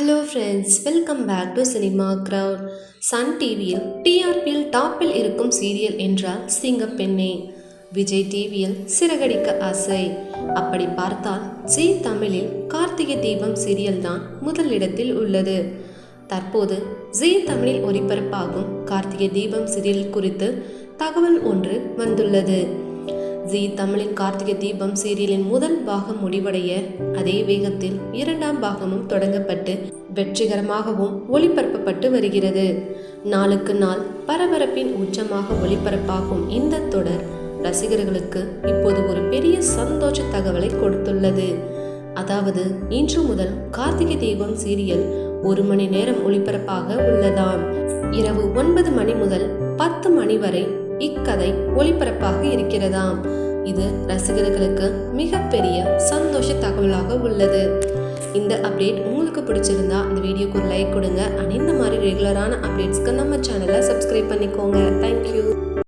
Hello friends welcome back to cinema crowd Sun டிவியில் டிஆர்பியில் டாப்பில் இருக்கும் சீரியல் என்றால் சிங்கப்பெண்ணே. விஜய் டிவியில் சிறகடிக்க ஆசை. அப்படி பார்த்தால் ஜி தமிழில் கார்த்திகை தீபம் சீரியல் தான் முதலிடத்தில் உள்ளது. தற்போது ஜி தமிழில் ஒளிபரப்பாகும் கார்த்திகை தீபம் சீரியல் குறித்து தகவல் ஒன்று வந்துள்ளது. ஜி தமிழின் கார்த்திகை தீபம் சீரியலின் முதல் பாகம் முடிவடைய அதே வேகத்தில் இரண்டாம் பாகமும் தொடங்கப்பட்டு வெற்றிகரமாகவும் ஒளிபரப்பப்பட்டு வருகிறது. நாளுக்கு நாள் பரபரப்பின் உச்சமாக ஒளிபரப்பாகும் இந்த தொடர் ரசிகர்களுக்கு இப்போது ஒரு பெரிய சந்தோஷ தகவலை கொடுத்துள்ளது. அதாவது இன்று முதல் கார்த்திகை தீபம் சீரியல் ஒரு மணி நேரம் ஒளிபரப்பாக உள்ளதாம். இரவு ஒன்பது மணி முதல் பத்து மணி வரை இக்கதை ஒளிபரப்பாக இருக்கிறதாம். இது ரசிகர்களுக்கு மிகப்பெரிய சந்தோஷ தகவலாக உள்ளது. இந்த அப்டேட் உங்களுக்கு பிடிச்சிருந்தா இந்த வீடியோக்கு ஒரு லைக் கொடுங்க. அண்ட் இந்த மாதிரி ரெகுலரான அப்டேட்ஸ்க்கு நம்ம சேனலை சப்ஸ்கிரைப் பண்ணிக்கோங்க. தேங்க்யூ